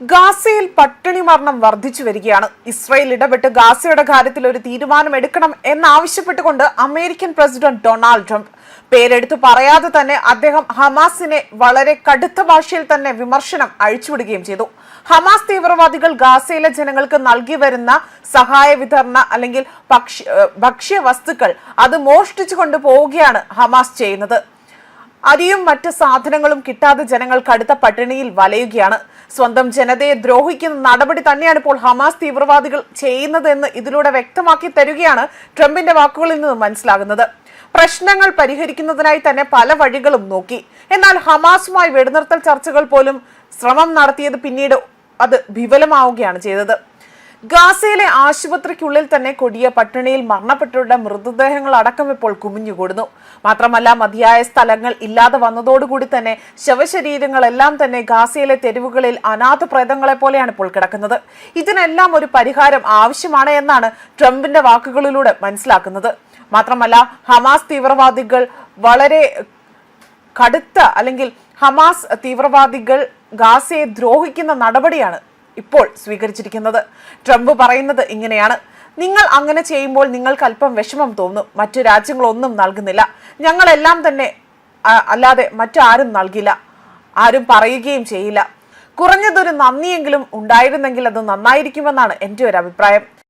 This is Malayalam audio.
ഗാസയിൽ പട്ടിണി മരണം വർദ്ധിച്ചു വരികയാണ്. ഇസ്രയേൽ ഇടപെട്ട് ഗാസയുടെ കാര്യത്തിൽ ഒരു തീരുമാനം എടുക്കണം എന്നാവശ്യപ്പെട്ടുകൊണ്ട് അമേരിക്കൻ പ്രസിഡന്റ് ഡൊണാൾഡ് ട്രംപ്. പേരെടുത്തു പറയാതെ തന്നെ അദ്ദേഹം ഹമാസിനെ വളരെ കടുത്ത ഭാഷയിൽ തന്നെ വിമർശനം അഴിച്ചുവിടുകയും ചെയ്തു. ഹമാസ് തീവ്രവാദികൾ ഗാസയിലെ ജനങ്ങൾക്ക് നൽകി വരുന്ന സഹായ വിതരണ അല്ലെങ്കിൽ ഭക്ഷ്യ വസ്തുക്കൾ അത് മോഷ്ടിച്ചു കൊണ്ടുപോവുകയാണ് ഹമാസ് ചെയ്യുന്നത്. അരിയും മറ്റ് സാധനങ്ങളും കിട്ടാതെ ജനങ്ങൾ കടുത്ത പട്ടിണിയിൽ വലയുകയാണ്. സ്വന്തം ജനതയെ ദ്രോഹിക്കുന്ന നടപടി തന്നെയാണ് ഇപ്പോൾ ഹമാസ് തീവ്രവാദികൾ ചെയ്യുന്നതെന്ന് ഇതിലൂടെ വ്യക്തമാക്കി തരികയാണ് ട്രംപിന്റെ വാക്കുകളിൽ നിന്ന് മനസ്സിലാകുന്നത്. പ്രശ്നങ്ങൾ പരിഹരിക്കുന്നതിനായി തന്നെ പല വഴികളും നോക്കി. എന്നാൽ ഹമാസുമായി വെടിനിർത്തൽ ചർച്ചകൾ പോലും ശ്രമം നടത്തിയത് പിന്നീട് അത് വിഫലമാവുകയാണ് ചെയ്തത്. ഗാസയിലെ ആശുപത്രിക്കുള്ളിൽ തന്നെ കൊടിയ പട്ടിണിയിൽ മരണപ്പെട്ടവരുടെ മൃതദേഹങ്ങൾ അടക്കം ഇപ്പോൾ കുമിഞ്ഞുകൂടുന്നു മാത്രമല്ല മതിയായ സ്ഥലങ്ങൾ ഇല്ലാതെ വന്നതോടുകൂടി തന്നെ ശവശരീരങ്ങളെല്ലാം തന്നെ ഗാസയിലെ തെരുവുകളിൽ അനാഥ പ്രേതങ്ങളെ പോലെയാണ് ഇപ്പോൾ കിടക്കുന്നത്. ഇതിനെല്ലാം ഒരു പരിഹാരം ആവശ്യമാണ് എന്നാണ് ട്രംപിന്റെ വാക്കുകളിലൂടെ മനസ്സിലാക്കുന്നത്. മാത്രമല്ല ഹമാസ് തീവ്രവാദികൾ വളരെ കടുത്ത അല്ലെങ്കിൽ ഹമാസ് തീവ്രവാദികൾ ഗാസയെ ദ്രോഹിക്കുന്ന നടപടിയാണ് ഇപ്പോൾ സ്വീകരിച്ചിരിക്കുന്നത്. ട്രംപ് പറയുന്നത് ഇങ്ങനെയാണ്. നിങ്ങൾ അങ്ങനെ ചെയ്യുമ്പോൾ നിങ്ങൾക്ക് അല്പം വിഷമം തോന്നും. മറ്റു രാജ്യങ്ങളൊന്നും നൽകുന്നില്ല. ഞങ്ങളെല്ലാം തന്നെ അല്ലാതെ മറ്റാരും നൽകില്ല. ആരും പറയുകയും ചെയ്യില്ല. കുറഞ്ഞതൊരു നന്ദിയെങ്കിലും ഉണ്ടായിരുന്നെങ്കിൽ അത് നന്നായിരിക്കുമെന്നാണ് എന്റെ ഒരു അഭിപ്രായം.